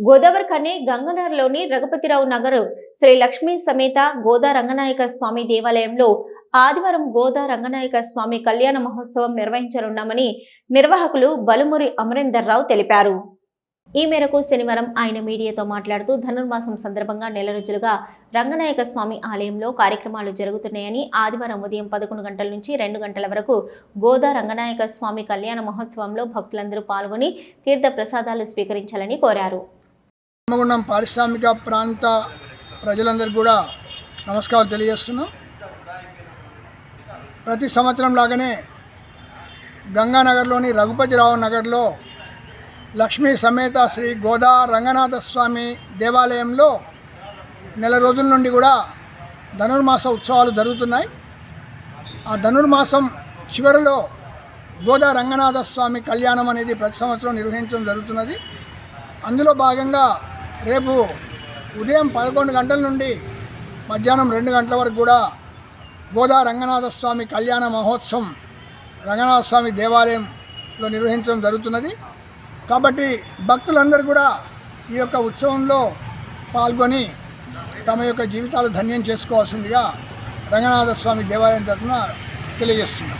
గోదావరి కనే గంగనగర్లోని రఘుపతిరావు నగర్ శ్రీ లక్ష్మీ సమేత గోదా రంగనాయక స్వామి దేవాలయంలో ఆదివారం గోదా రంగనాయక స్వామి కళ్యాణ మహోత్సవం నిర్వహించనున్నామని నిర్వాహకులు బలుమురి అమరేందర్ రావు తెలిపారు. ఈ మేరకు శనివారం ఆయన మీడియాతో మాట్లాడుతూ ధనుర్మాసం సందర్భంగా నెల రోజులుగా రంగనాయక స్వామి ఆలయంలో కార్యక్రమాలు జరుగుతున్నాయని ఆదివారం ఉదయం పదకొండు గంటల నుంచి రెండు గంటల వరకు గోదా రంగనాయక స్వామి కళ్యాణ మహోత్సవంలో భక్తులందరూ పాల్గొని తీర్థ ప్రసాదాలు స్వీకరించాలని కోరారు. రామగుండం పారిశ్రామిక ప్రాంత ప్రజలందరికీ కూడా నమస్కారాలు తెలియజేస్తున్నాం. ప్రతి సంవత్సరం లాగానే గంగానగర్లోని రఘుపతిరావు నగర్లో లక్ష్మీ సమేత శ్రీ గోదా రంగనాథ స్వామి దేవాలయంలో నెల రోజుల నుండి కూడా ధనుర్మాస ఉత్సవాలు జరుగుతున్నాయి. ఆ ధనుర్మాసం చివరిలో గోదా రంగనాథ స్వామి కళ్యాణం అనేది ప్రతి సంవత్సరం నిర్వహించడం జరుగుతున్నది. అందులో భాగంగా రేపు ఉదయం పదకొండు గంటల నుండి మధ్యాహ్నం రెండు గంటల వరకు కూడా గోదా రంగనాథ స్వామి కళ్యాణ మహోత్సవం రంగనాథ స్వామి దేవాలయంలో నిర్వహించడం జరుగుతున్నది. కాబట్టి భక్తులందరూ కూడా ఈ యొక్క ఉత్సవంలో పాల్గొని తమ యొక్క జీవితాలు ధన్యం చేసుకోవాల్సిందిగా రంగనాథ స్వామి దేవాలయం తరఫున తెలియజేస్తున్నాం.